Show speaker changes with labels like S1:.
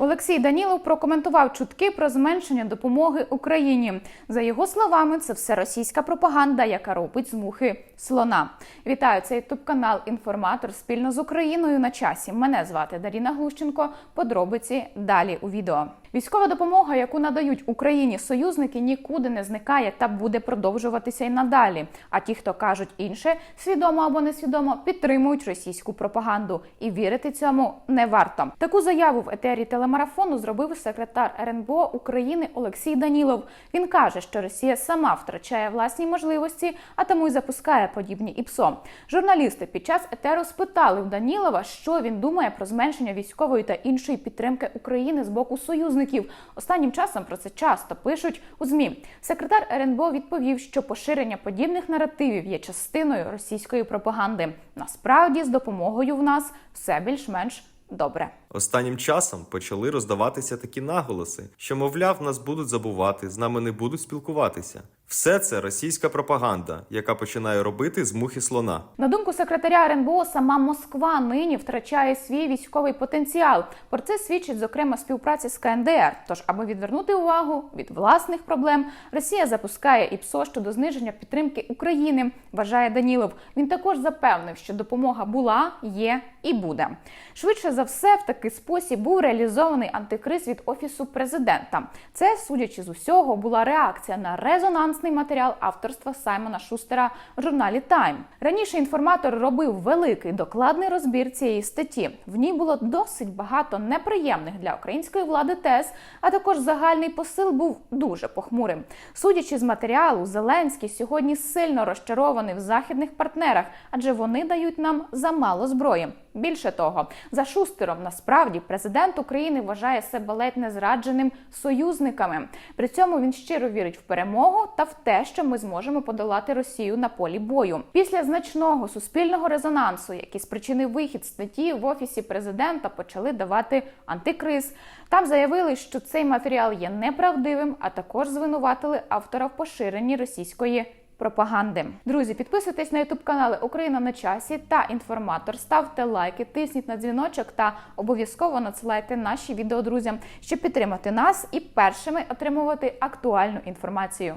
S1: Олексій Данілов прокоментував чутки про зменшення допомоги Україні. За його словами, це все російська пропаганда, яка робить з мухи слона. Вітаю це ютуб канал Інформатор спільно з Україною на часі. Мене звати Даріна Глущенко. Подробиці далі у відео. Військова допомога, яку надають Україні союзники, нікуди не зникає та буде продовжуватися й надалі. А ті, хто кажуть інше, свідомо або несвідомо підтримують російську пропаганду, і вірити цьому не варто. Таку заяву в етері телемарафону зробив секретар РНБО України Олексій Данілов. Він каже, що Росія сама втрачає власні можливості, а тому й запускає подібні ІПСО. Журналісти під час етеру спитали в Данілова, що він думає про зменшення військової та іншої підтримки України з боку союзників. Останнім часом про це часто пишуть у змі. Секретар РНБО відповів, що поширення подібних наративів є частиною російської пропаганди. Насправді, з допомогою в нас все більш-менш добре.
S2: Останнім часом почали роздаватися такі наголоси, що, мовляв, нас будуть забувати, з нами не будуть спілкуватися. Все це російська пропаганда, яка починає робити з мухи слона.
S1: На думку секретаря РНБО, сама Москва нині втрачає свій військовий потенціал. Про це свідчить зокрема співпраця з КНДР. Тож, аби відвернути увагу від власних проблем, Росія запускає ІПСО щодо зниження підтримки України. Вважає Данілов. Він також запевнив, що допомога була, є і буде. Швидше за все, в такий спосіб був реалізований антикриз від офісу президента. Це, судячи з усього, була реакція на резонансний матеріал авторства Саймона Шустера в журналі Time. Раніше інформатор робив великий докладний розбір цієї статті. В ній було досить багато неприємних для української влади тез, а також загальний посил був дуже похмурим. Судячи з матеріалу, Зеленський сьогодні сильно розчарований в західних партнерах, адже вони дають нам замало зброї. Більше того, за Шустером насправді президент України вважає себе ледь не зрадженим союзниками. При цьому він щиро вірить в перемогу та в те, що ми зможемо подолати Росію на полі бою. Після значного суспільного резонансу, який спричинив вихід статті в офісі президента, почали давати антикриз. Там заявили, що цей матеріал є неправдивим, а також звинуватили автора в поширенні російської пропаганди. Друзі, підписуйтесь на ютуб канали Україна на часі та інформатор. Ставте лайки, тисніть на дзвіночок та обов'язково надсилайте наші відео друзям, щоб підтримати нас і першими отримувати актуальну інформацію.